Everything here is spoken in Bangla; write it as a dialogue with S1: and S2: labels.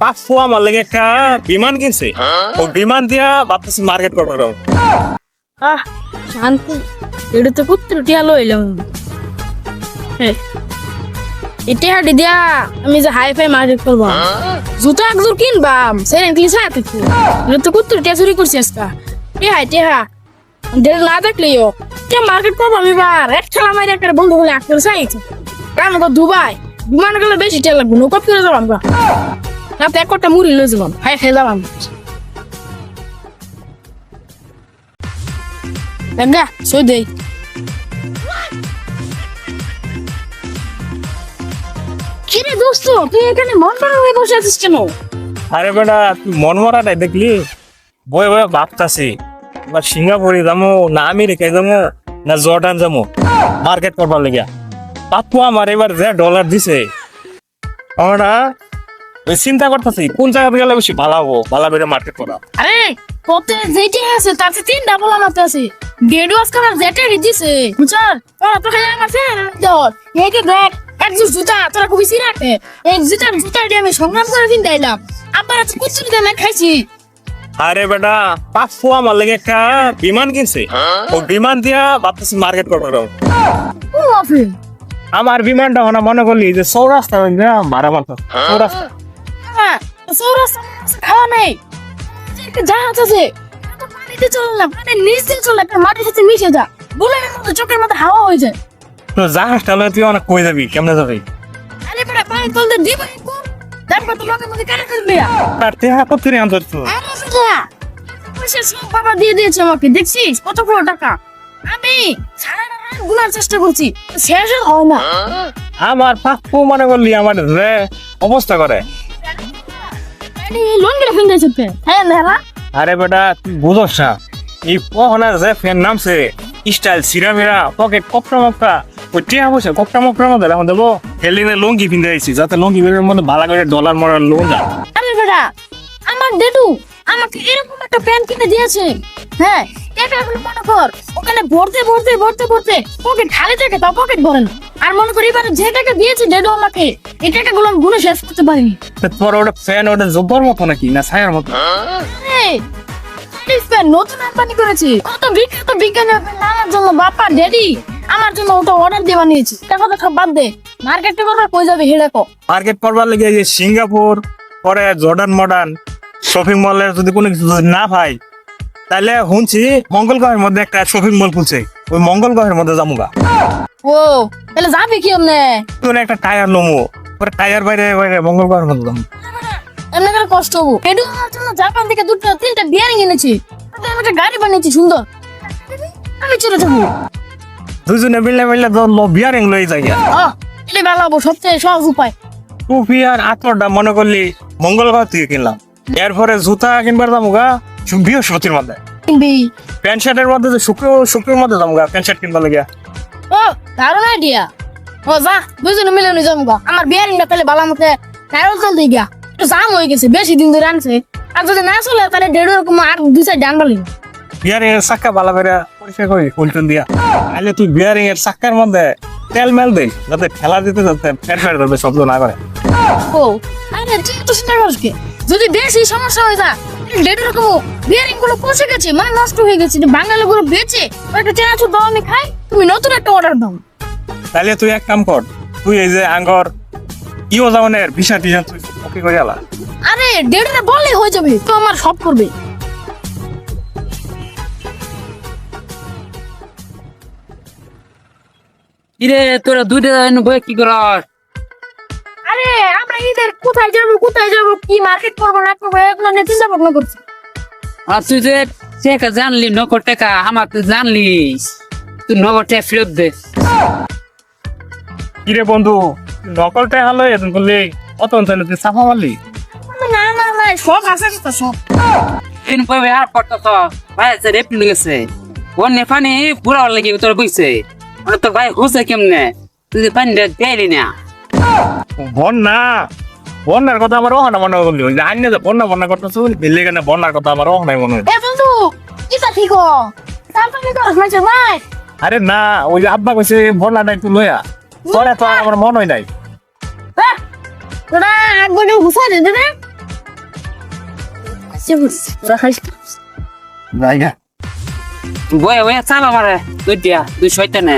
S1: পাপ্পু আমার লেগে একটা বিমান কিনছে। ও বিমান দিয়া ভাবতেছি মার্কেট করবার
S2: আহ, শান্তি। এটা তো কুত্তর টিয়া লইলাম ইতিহাদি দিয়া আমি যে হাই ফাই মার্কেট করব। জুতো একজোর কিনবাম সেরেন কি সাথে থাকব এটা তো কুত্তর টিয়া চুরি করছি আজকা। টেহা টেহা দেড় না দেখলেও কে মার্কেট করব আমি বার এক খেলা মারি একটা বন্ধু হলে আটকে চাইছে কারণ দুবাই। বিমান গেলে বেশি টিয়া লাগবে, নৌকা ফিরে যাব আমরা। না তো এক কটা মুড়ি লয়ে যাবাম হাই খাই যাবাম Venga, soy de কিরে দোস্ত তুই এখানে মন খারাপ হয়ে বসে আছিস কেন
S1: আরে বেটা তুই মন মরাটাই দেখলি বয়ে বয়ে ভাবতাছি এবার সিঙ্গাপুরে যাব না আমেরিকায় যাব না জর্ডান যাব মার্কেট করবার লেগে পাপ্পু আমার এবার যে ডলার দিছে আমরা চিন্তা করতেছি কোন জায়গাতে গেলে বেশি ভালো হব? ভালো বেড়ে মার্কেট করা।
S2: আরে তোতে যেটি আছে তাতে তিন ডাবল আনাতে আছে। দেড় ওয়াজ করার যেটা দিছে বুঝছর? তোরা তো খালি আমার ফের দর এইকে দেখ এক জুতা তোরা খুবই সিরাটে এক জুতার জুতা দিয়ে আমি সংগ্রাম করে দিন দিলাম আবার আছে কুচুরি দানা খাইছি
S1: আরে বেটা পাপ্পু আমার লেগে একটা বিমান কিনছে। ও বিমান দিয়া ভাবতেছি মার্কেট
S2: আফে
S1: আমার বিমানটা মনে করলি যে সৌরাস্তা মারা মারতো সৌরাস্তা
S2: হ্যাঁ খাওয়া নেই। একটা জাহাজ আছে তো পানিতে চলে না পানি নিচ দিয়ে চলে একটা মাটির সাথে মিশে যা। বলে মতো চোখের মধ্যে হাওয়া হয়ে যায়।
S1: তো জাহাজটা লয়ে তুই অনেক কই যাবি কেমনে যাবি?
S2: আরে বড় পানি তলতে দিব তারপর তো লোকের মধ্যে কানে করবে
S1: আর তেহা কত রে আনতো তো
S2: পয়সা সব বাবা দিয়ে দিয়েছে আমাকে দেখছিস? কত বড় টাকা? আমি সারা রাত গুনার চেষ্টা করছি শেষ হয় না।
S1: আমার পাপ্পু মনে করলি আমার যে অবস্থা করে।
S2: লোন গেলে হ্যাঁ
S1: আরে বেটা তুই বুঝস না। এই পহনার যে ফ্যান নামছে স্টাইল সিরামিরা পকেট কপড়া মপড়া ওই টিয়া বসে কপড়া মপড়ার মধ্যে এখন দেবো। হেলিনে লঙ্গি পিন্ধে আইছি যাতে লঙ্গি বের মধ্যে ভালো করে ডলার মরার লোন যা
S2: আরে বেটা আমার ডেডু আমাকে এরকম একটা প্যান্ট কিনে দিয়েছে। হ্যাঁ এটা এখন মনে কর ওখানে ভরতে ভরতে ভরতে ভরতে পকেট খালি থাকে তাও পকেট ভরে না। আর মনে করি এবারে যে টাকা দিয়েছে ডেডু আমাকে এই টাকাগুলো আমি গুনে শেষ করতে পারিনি।
S1: তোর ওটা ফ্যান ওটা জব্বর মতো নাকি? না ছায়ার মতো?
S2: নতুন আমদানি করেছি। কত বিখ্যাত বিজ্ঞানী নানার জন্য বাপ্পা ড্যাডি আমার জন্য ওটা অর্ডার দিয়ে বানিয়েছি। টাকা সব বাদ দে। মার্কেটে করবার কই যাবে হেডে কো
S1: মার্কেট করবার লেগে যে সিঙ্গাপুর পরে জর্ডান মডার্ন শপিং মলের যদি কোনো কিছু না পাই তাহলে শুনছি মঙ্গলগ্রহের মধ্যে একটা শপিং মল খুলছে। ওই মঙ্গলগ্রহের মধ্যে যামুগা।
S2: ও তাহলে যাবি কি এমনে?
S1: তোর একটা টায়ার লমু। পরে টায়ার বাইরে বাইরে মঙ্গলগ্রহের মধ্যে যাব
S2: এমনি করে কষ্ট হব। আমার জন্য জাপান থেকে দুটো তিনটা বিয়ারিং এনেছি। আমি একটা গাড়ি বানিয়েছি সুন্দর। আমি চলে যাব।
S1: দুজনে মিলে মিলে তো লো বিয়ারিং লই যাই
S2: এটা ভালো হব সবচেয়ে সহজ উপায়।
S1: টুপি আর আতরটা মনে করলি মঙ্গলগ্রহ থেকে কিনলাম। এরপরে জুতা কিনবার যামুগা বৃহস্পতির মধ্যে।
S2: কিনবি
S1: প্যান্ট শার্টের মধ্যে যে শুক্র শুক্রের মধ্যে যামুগা প্যান্ট শার্ট কিনবার লাগিয়া
S2: ও দারুণ আইডিয়া ও যা দুজনে মিলে নিয়ে যাব আমার বিয়ারিংটা তাহলে ভালো মতে টায়ার চলতে গিয়া। একটু জাম হয়ে গেছে বেশি দিন ধরে আনছে। আর যদি না চলে তাহলে দেড় রকম আর দুই সাইড ডান বালি
S1: বিয়ারিং এর চাক্কা ভালো করে পরিষ্কার করি উল্টন দিয়া। তাহলে তুই বিয়ারিং এর চাক্কার মধ্যে তেল মেল দে যাতে ঠেলা দিতে যাতে ফের ফের ধরবে শব্দ না করে।
S2: ও আরে তুই তো কি? যদি বেশি সমস্যা হয়ে যায় রকম বিয়ারিংগুলো পচে গেছে মানে নষ্ট হয়ে গেছে বাঙালি গুলো বেচে একটা চেনাচুর দাও আমি খাই তুমি নতুন একটা অর্ডার দাও।
S1: তাহলে তুই এক কাম কর তুই এই যে আঙ্গর ইও জামানের ভিসা টিসা তুই ওকে করে আলা।
S2: আরে দেড়টা বললে হয়ে যাবে তো আমার সব করবে।
S3: কিরে তোরা দুইটা বই কি করস?
S2: ঈদের কোথায় যাব কোথায় যাব কি মার্কেট করব না করব এগুলো নিয়ে চিন্তা ভাবনা করছি।
S3: আর তুই যে টাকা জানলি নগদ টাকা আমার তুই জানলি। তুই নগদ টাকা ফেরত দে।
S1: কিরে বন্ধু তুই নকলটাই হালো এরকম করলি অত তাহলে তুই সাফা মারলি?
S2: না না না সব আছে তো সব।
S3: তিন পয়বে আর পড়তা তো ভাই আছে রেপ নিয়ে গেছে। ও নেফানি পুরা লাগে তোর বইছে। মানে তোর ভাই হুসে কেমনে? তুই যে পানি দেয়লি না।
S1: বন্যা। বন্যার কথা আমার ওখানে মনে করলি আন্য যে বন্যা বন্যা করতেছো বেলে কেন বন্যার কথা আমার ওখানে মনে হয়।
S2: এ বন্ধু এটা ঠিক
S1: আরে না ওই যে আব্বা কইছে বন্যাটা একটু লইয়া। পরে তো আর আমার মন হয় নাই
S3: বয়ে বয়ে চাবা মারে দুই দিয়া দুই শয়তানে।